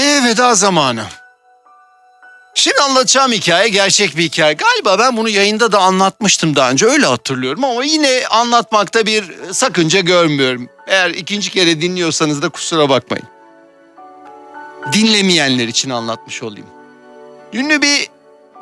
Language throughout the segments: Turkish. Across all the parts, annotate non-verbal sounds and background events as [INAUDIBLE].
Ve veda zamanı. Şimdi anlatacağım hikaye gerçek bir hikaye. Galiba ben bunu yayında da anlatmıştım daha önce öyle hatırlıyorum ama yine anlatmakta bir sakınca görmüyorum. Eğer ikinci kere dinliyorsanız da kusura bakmayın. Dinlemeyenler için anlatmış olayım. Ünlü bir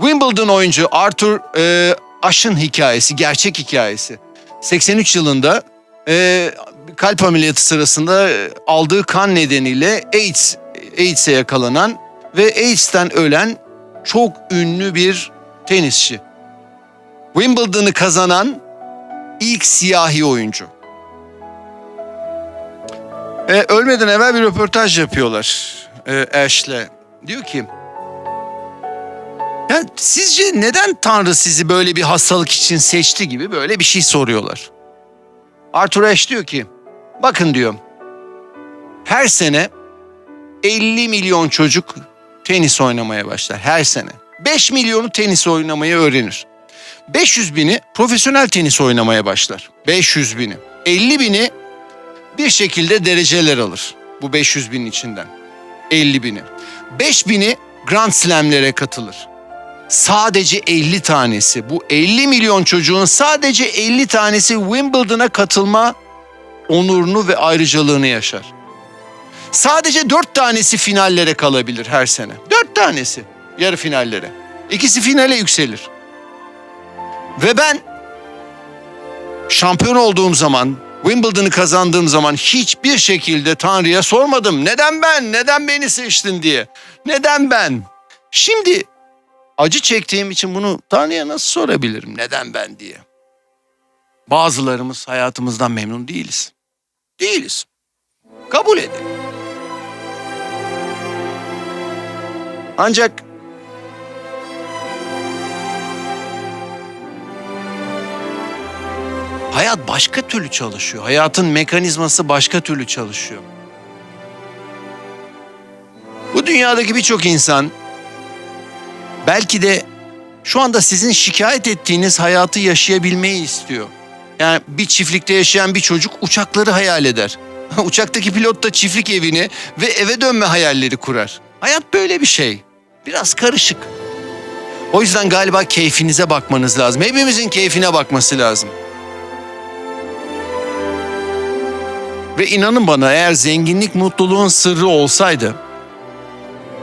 Wimbledon oyuncu Arthur e, Ashe'ın hikayesi, gerçek hikayesi. 83 yılında e, kalp ameliyatı sırasında aldığı kan nedeniyle AIDS AIDS'e yakalanan ve AIDS'ten ölen çok ünlü bir tenisçi. Wimbledon'ı kazanan ilk siyahi oyuncu. E, ölmeden evvel bir röportaj yapıyorlar e, Ash'le. Diyor ki, ya sizce neden Tanrı sizi böyle bir hastalık için seçti gibi böyle bir şey soruyorlar. Arthur Ashe diyor ki, bakın diyor, her sene 50 milyon çocuk tenis oynamaya başlar her sene. 5 milyonu tenis oynamayı öğrenir. 500 bini profesyonel tenis oynamaya başlar. 500 bini. 50 bini bir şekilde dereceler alır. Bu 500 binin içinden. 50 bini. 5 bini Grand Slam'lere katılır. Sadece 50 tanesi, bu 50 milyon çocuğun sadece 50 tanesi Wimbledon'a katılma onurunu ve ayrıcalığını yaşar. Sadece dört tanesi finallere kalabilir her sene. Dört tanesi yarı finallere. İkisi finale yükselir. Ve ben şampiyon olduğum zaman, Wimbledon'ı kazandığım zaman hiçbir şekilde Tanrı'ya sormadım. Neden ben? Neden beni seçtin diye. Neden ben? Şimdi acı çektiğim için bunu Tanrı'ya nasıl sorabilirim? Neden ben diye. Bazılarımız hayatımızdan memnun değiliz. Değiliz. Kabul edin. Ancak hayat başka türlü çalışıyor. Hayatın mekanizması başka türlü çalışıyor. Bu dünyadaki birçok insan belki de şu anda sizin şikayet ettiğiniz hayatı yaşayabilmeyi istiyor. Yani bir çiftlikte yaşayan bir çocuk uçakları hayal eder. [LAUGHS] Uçaktaki pilot da çiftlik evini ve eve dönme hayalleri kurar. Hayat böyle bir şey. Biraz karışık. O yüzden galiba keyfinize bakmanız lazım. Hepimizin keyfine bakması lazım. Ve inanın bana eğer zenginlik mutluluğun sırrı olsaydı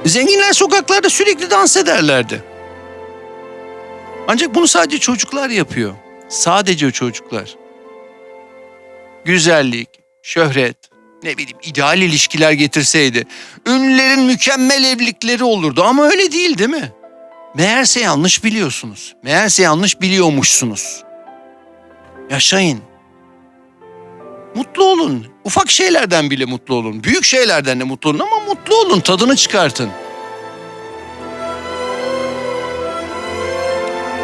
zenginler sokaklarda sürekli dans ederlerdi. Ancak bunu sadece çocuklar yapıyor. Sadece çocuklar. Güzellik, şöhret, ne bileyim ideal ilişkiler getirseydi ünlülerin mükemmel evlilikleri olurdu ama öyle değil değil mi? Meğerse yanlış biliyorsunuz. Meğerse yanlış biliyormuşsunuz. Yaşayın. Mutlu olun. Ufak şeylerden bile mutlu olun. Büyük şeylerden de mutlu olun ama mutlu olun. Tadını çıkartın.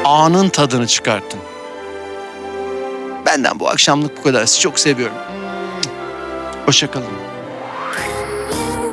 Anın tadını çıkartın. Benden bu akşamlık bu kadar. Sizi çok seviyorum. Hoşçakalın.